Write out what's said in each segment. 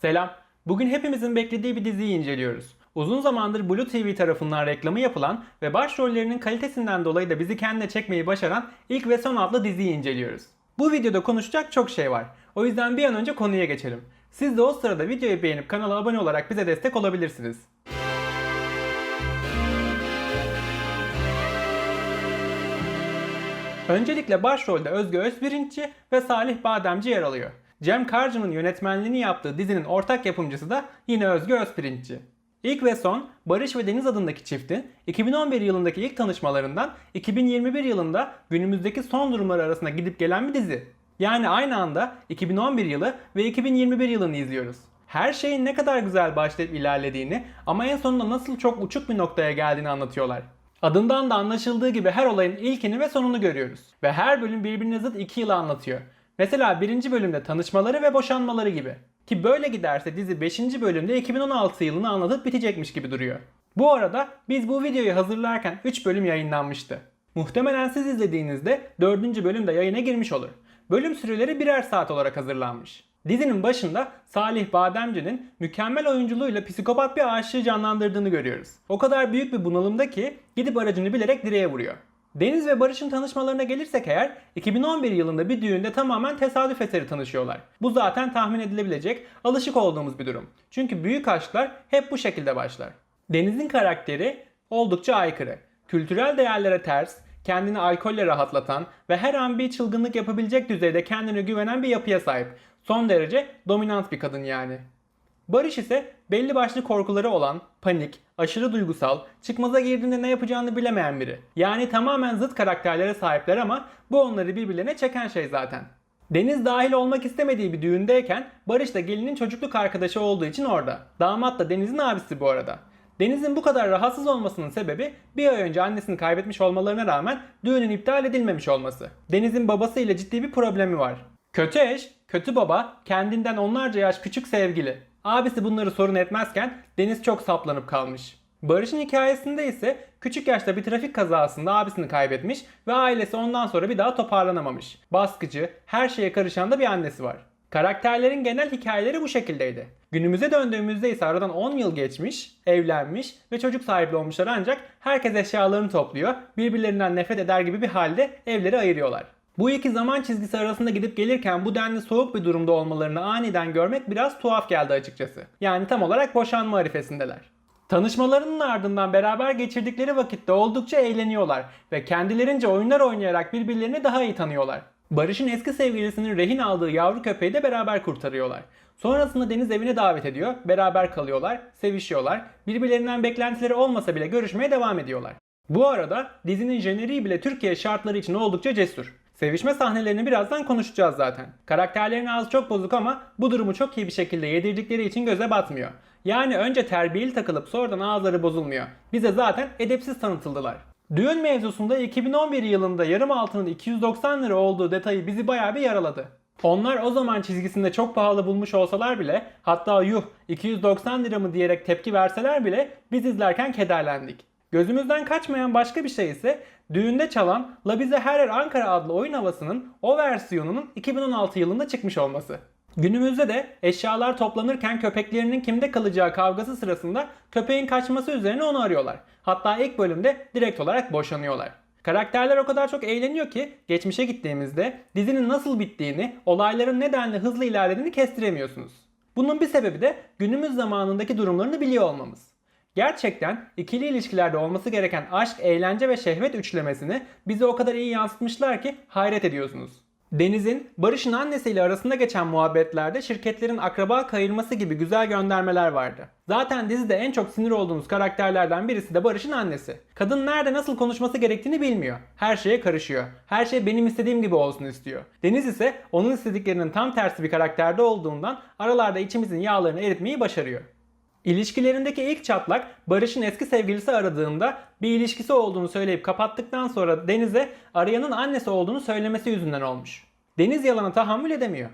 Selam. Bugün hepimizin beklediği bir diziyi inceliyoruz. Uzun zamandır Blue TV tarafından reklamı yapılan ve başrollerinin kalitesinden dolayı da bizi kendine çekmeyi başaran İlk ve Son adlı diziyi inceliyoruz. Bu videoda konuşacak çok şey var. O yüzden bir an önce konuya geçelim. Siz de o sırada videoyu beğenip kanala abone olarak bize destek olabilirsiniz. Öncelikle başrolde Özge Özbirinççi ve Salih Bademci yer alıyor. Cem Karcı'nın yönetmenliğini yaptığı dizinin ortak yapımcısı da yine Özge Özpirinççi. İlk ve son Barış ve Deniz adındaki çiftin 2011 yılındaki ilk tanışmalarından 2021 yılında günümüzdeki son durumları arasında gidip gelen bir dizi. Yani aynı anda 2011 yılı ve 2021 yılını izliyoruz. Her şeyin ne kadar güzel başlayıp ilerlediğini ama en sonunda nasıl çok uçuk bir noktaya geldiğini anlatıyorlar. Adından da anlaşıldığı gibi her olayın ilkini ve sonunu görüyoruz. Ve her bölüm birbirine zıt iki yılı anlatıyor. Mesela birinci bölümde tanışmaları ve boşanmaları gibi. Ki böyle giderse dizi 5. bölümde 2016 yılını anlatıp bitecekmiş gibi duruyor. Bu arada biz bu videoyu hazırlarken 3 bölüm yayınlanmıştı. Muhtemelen siz izlediğinizde 4. bölüm de yayına girmiş olur. Bölüm süreleri birer saat olarak hazırlanmış. Dizinin başında Salih Bademci'nin mükemmel oyunculuğuyla psikopat bir aşığı canlandırdığını görüyoruz. O kadar büyük bir bunalımda ki gidip aracını bilerek direğe vuruyor. Deniz ve Barış'ın tanışmalarına gelirsek eğer 2011 yılında bir düğünde tamamen tesadüf eseri tanışıyorlar. Bu zaten tahmin edilebilecek, alışık olduğumuz bir durum. Çünkü büyük aşklar hep bu şekilde başlar. Deniz'in karakteri oldukça aykırı. Kültürel değerlere ters, kendini alkolle rahatlatan ve her an bir çılgınlık yapabilecek düzeyde kendine güvenen bir yapıya sahip. Son derece dominant bir kadın yani. Barış ise belli başlı korkuları olan, panik, aşırı duygusal, çıkmaza girdiğinde ne yapacağını bilemeyen biri. Yani tamamen zıt karakterlere sahipler ama bu onları birbirlerine çeken şey zaten. Deniz dahil olmak istemediği bir düğündeyken Barış da gelinin çocukluk arkadaşı olduğu için orada. Damat da Deniz'in abisi bu arada. Deniz'in bu kadar rahatsız olmasının sebebi bir ay önce annesini kaybetmiş olmalarına rağmen düğünün iptal edilmemiş olması. Deniz'in babasıyla ciddi bir problemi var. Kötü eş, kötü baba, kendinden onlarca yaş küçük sevgili. Abisi bunları sorun etmezken Deniz çok saplanıp kalmış. Barış'ın hikayesinde ise küçük yaşta bir trafik kazasında abisini kaybetmiş ve ailesi ondan sonra bir daha toparlanamamış. Baskıcı, her şeye karışan da bir annesi var. Karakterlerin genel hikayeleri bu şekildeydi. Günümüze döndüğümüzde ise aradan 10 yıl geçmiş, evlenmiş ve çocuk sahibi olmuşlar ancak herkes eşyalarını topluyor, birbirlerinden nefret eder gibi bir halde evleri ayırıyorlar. Bu iki zaman çizgisi arasında gidip gelirken bu denli soğuk bir durumda olmalarını aniden görmek biraz tuhaf geldi açıkçası. Yani tam olarak boşanma arifesindeler. Tanışmalarının ardından beraber geçirdikleri vakitte oldukça eğleniyorlar ve kendilerince oyunlar oynayarak birbirlerini daha iyi tanıyorlar. Barış'ın eski sevgilisinin rehin aldığı yavru köpeği de beraber kurtarıyorlar. Sonrasında Deniz evine davet ediyor, beraber kalıyorlar, sevişiyorlar, birbirlerinden beklentileri olmasa bile görüşmeye devam ediyorlar. Bu arada dizinin jeneriği bile Türkiye şartları için oldukça cesur. Sevişme sahnelerini birazdan konuşacağız zaten. Karakterlerin ağzı çok bozuk ama bu durumu çok iyi bir şekilde yedirdikleri için göze batmıyor. Yani önce terbiyeli takılıp sonradan ağızları bozulmuyor. Bize zaten edepsiz tanıtıldılar. Düğün mevzusunda 2011 yılında yarım altının 290 lira olduğu detayı bizi bayağı bir yaraladı. Onlar o zaman çizgisinde çok pahalı bulmuş olsalar bile hatta yuh 290 lira mı diyerek tepki verseler bile biz izlerken kederlendik. Gözümüzden kaçmayan başka bir şey ise düğünde çalan La Bize Her Ankara adlı oyun havasının o versiyonunun 2016 yılında çıkmış olması. Günümüzde de eşyalar toplanırken köpeklerinin kimde kalacağı kavgası sırasında köpeğin kaçması üzerine onu arıyorlar. Hatta ilk bölümde direkt olarak boşanıyorlar. Karakterler o kadar çok eğleniyor ki geçmişe gittiğimizde dizinin nasıl bittiğini, olayların nedenle hızlı ilerlediğini kestiremiyorsunuz. Bunun bir sebebi de günümüz zamanındaki durumlarını biliyor olmamız. Gerçekten ikili ilişkilerde olması gereken aşk, eğlence ve şehvet üçlemesini bize o kadar iyi yansıtmışlar ki hayret ediyorsunuz. Deniz'in Barış'ın annesiyle arasında geçen muhabbetlerde şirketlerin akraba kayırması gibi güzel göndermeler vardı. Zaten dizide en çok sinir olduğunuz karakterlerden birisi de Barış'ın annesi. Kadın nerede nasıl konuşması gerektiğini bilmiyor. Her şeye karışıyor. Her şey benim istediğim gibi olsun istiyor. Deniz ise onun istediklerinin tam tersi bir karakterde olduğundan aralarda içimizin yağlarını eritmeyi başarıyor. İlişkilerindeki ilk çatlak Barış'ın eski sevgilisi aradığında bir ilişkisi olduğunu söyleyip kapattıktan sonra Deniz'e arayanın annesi olduğunu söylemesi yüzünden olmuş. Deniz yalana tahammül edemiyor.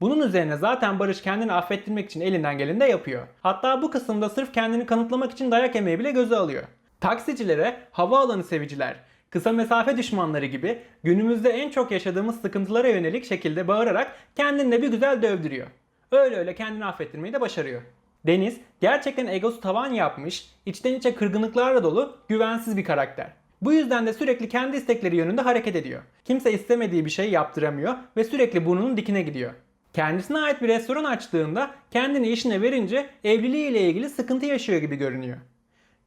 Bunun üzerine zaten Barış kendini affettirmek için elinden geleni de yapıyor. Hatta bu kısımda sırf kendini kanıtlamak için dayak yemeği bile göze alıyor. Taksicilere, havaalanı seviciler, kısa mesafe düşmanları gibi günümüzde en çok yaşadığımız sıkıntılara yönelik şekilde bağırarak kendini de bir güzel dövdürüyor. öyle öyle kendini affettirmeyi de başarıyor. Deniz gerçekten egosu tavan yapmış, içten içe kırgınlıklarla dolu, güvensiz bir karakter. Bu yüzden de sürekli kendi istekleri yönünde hareket ediyor. Kimse istemediği bir şey yaptıramıyor ve sürekli burnunun dikine gidiyor. Kendisine ait bir restoran açtığında kendini işine verince evliliğiyle ilgili sıkıntı yaşıyor gibi görünüyor.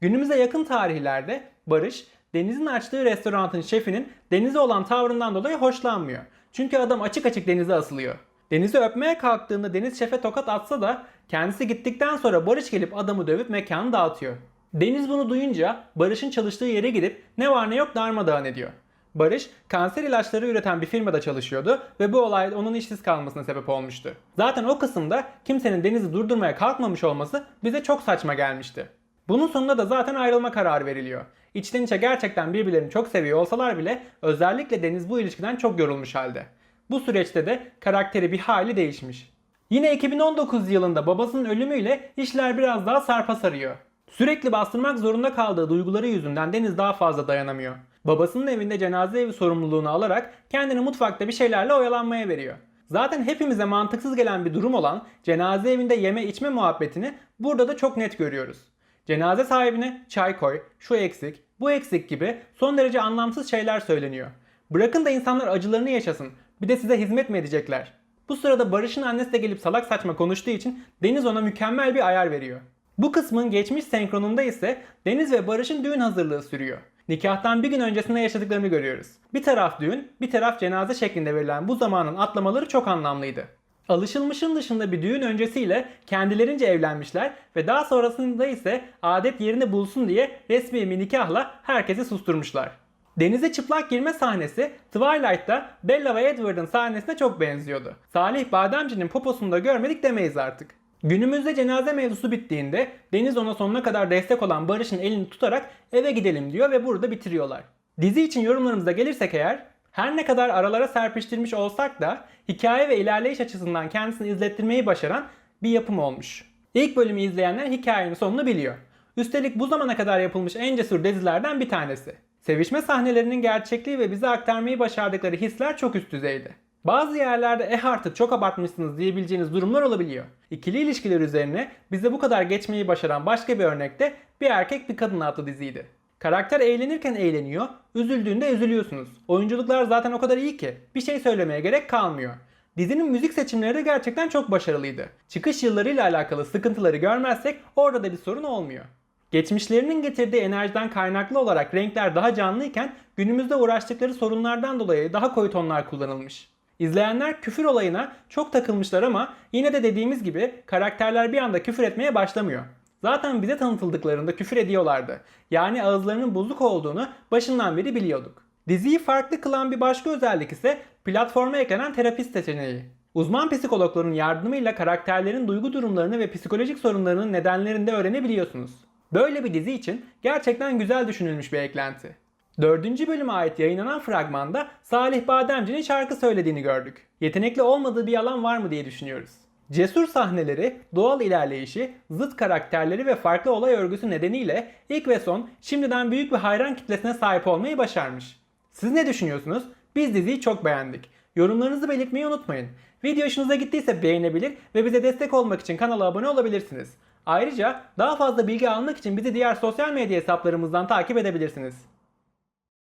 Günümüze yakın tarihlerde Barış, Deniz'in açtığı restoranın şefinin Deniz'e olan tavrından dolayı hoşlanmıyor. Çünkü adam açık açık Deniz'e asılıyor. Deniz'i öpmeye kalktığında Deniz şefe tokat atsa da kendisi gittikten sonra Barış gelip adamı dövüp mekanı dağıtıyor. Deniz bunu duyunca Barış'ın çalıştığı yere gidip ne var ne yok darmadağın ediyor. Barış kanser ilaçları üreten bir firmada çalışıyordu ve bu olay onun işsiz kalmasına sebep olmuştu. Zaten o kısımda kimsenin Deniz'i durdurmaya kalkmamış olması bize çok saçma gelmişti. Bunun sonunda da zaten ayrılma kararı veriliyor. İçten içe gerçekten birbirlerini çok seviyor olsalar bile özellikle Deniz bu ilişkiden çok yorulmuş halde. Bu süreçte de karakteri bir hali değişmiş. Yine 2019 yılında babasının ölümüyle işler biraz daha sarpa sarıyor. Sürekli bastırmak zorunda kaldığı duyguları yüzünden Deniz daha fazla dayanamıyor. Babasının evinde cenaze evi sorumluluğunu alarak kendini mutfakta bir şeylerle oyalanmaya veriyor. Zaten hepimize mantıksız gelen bir durum olan cenaze evinde yeme içme muhabbetini burada da çok net görüyoruz. Cenaze sahibine çay koy, şu eksik, bu eksik gibi son derece anlamsız şeyler söyleniyor. Bırakın da insanlar acılarını yaşasın. Bir de size hizmet mi edecekler? Bu sırada Barış'ın annesi de gelip salak saçma konuştuğu için Deniz ona mükemmel bir ayar veriyor. Bu kısmın geçmiş senkronunda ise Deniz ve Barış'ın düğün hazırlığı sürüyor. Nikahtan bir gün öncesinde yaşadıklarını görüyoruz. Bir taraf düğün, bir taraf cenaze şeklinde verilen bu zamanın atlamaları çok anlamlıydı. Alışılmışın dışında bir düğün öncesiyle kendilerince evlenmişler ve daha sonrasında ise adet yerini bulsun diye resmi bir nikahla herkesi susturmuşlar. Denize çıplak girme sahnesi Twilight'ta Bella ve Edward'ın sahnesine çok benziyordu. Salih Bademci'nin poposunu da görmedik demeyiz artık. Günümüzde cenaze mevzusu bittiğinde Deniz ona sonuna kadar destek olan Barış'ın elini tutarak eve gidelim diyor ve burada bitiriyorlar. Dizi için yorumlarımıza gelirsek eğer her ne kadar aralara serpiştirmiş olsak da hikaye ve ilerleyiş açısından kendisini izlettirmeyi başaran bir yapım olmuş. İlk bölümü izleyenler hikayenin sonunu biliyor. Üstelik bu zamana kadar yapılmış en cesur dizilerden bir tanesi. Sevişme sahnelerinin gerçekliği ve bize aktarmayı başardıkları hisler çok üst düzeydi. Bazı yerlerde eh artık çok abartmışsınız diyebileceğiniz durumlar olabiliyor. İkili ilişkiler üzerine bize bu kadar geçmeyi başaran başka bir örnekte bir erkek bir kadın adlı diziydi. Karakter eğlenirken eğleniyor, üzüldüğünde üzülüyorsunuz. Oyunculuklar zaten o kadar iyi ki bir şey söylemeye gerek kalmıyor. Dizinin müzik seçimleri de gerçekten çok başarılıydı. Çıkış yıllarıyla alakalı sıkıntıları görmezsek orada da bir sorun olmuyor. Geçmişlerinin getirdiği enerjiden kaynaklı olarak renkler daha canlıyken günümüzde uğraştıkları sorunlardan dolayı daha koyu tonlar kullanılmış. İzleyenler küfür olayına çok takılmışlar ama yine de dediğimiz gibi karakterler bir anda küfür etmeye başlamıyor. Zaten bize tanıtıldıklarında küfür ediyorlardı. Yani ağızlarının bozuk olduğunu başından beri biliyorduk. Diziyi farklı kılan bir başka özellik ise platforma eklenen terapist seçeneği. Uzman psikologların yardımıyla karakterlerin duygu durumlarını ve psikolojik sorunlarının nedenlerini de öğrenebiliyorsunuz. Böyle bir dizi için gerçekten güzel düşünülmüş bir eklenti. Dördüncü bölüme ait yayınlanan fragmanda Salih Bademci'nin şarkı söylediğini gördük. Yetenekli olmadığı bir alan var mı diye düşünüyoruz. Cesur sahneleri, doğal ilerleyişi, zıt karakterleri ve farklı olay örgüsü nedeniyle ilk ve son şimdiden büyük bir hayran kitlesine sahip olmayı başarmış. Siz ne düşünüyorsunuz? Biz diziyi çok beğendik. Yorumlarınızı belirtmeyi unutmayın. Video hoşunuza gittiyse beğenebilir ve bize destek olmak için kanala abone olabilirsiniz. Ayrıca daha fazla bilgi almak için bizi diğer sosyal medya hesaplarımızdan takip edebilirsiniz.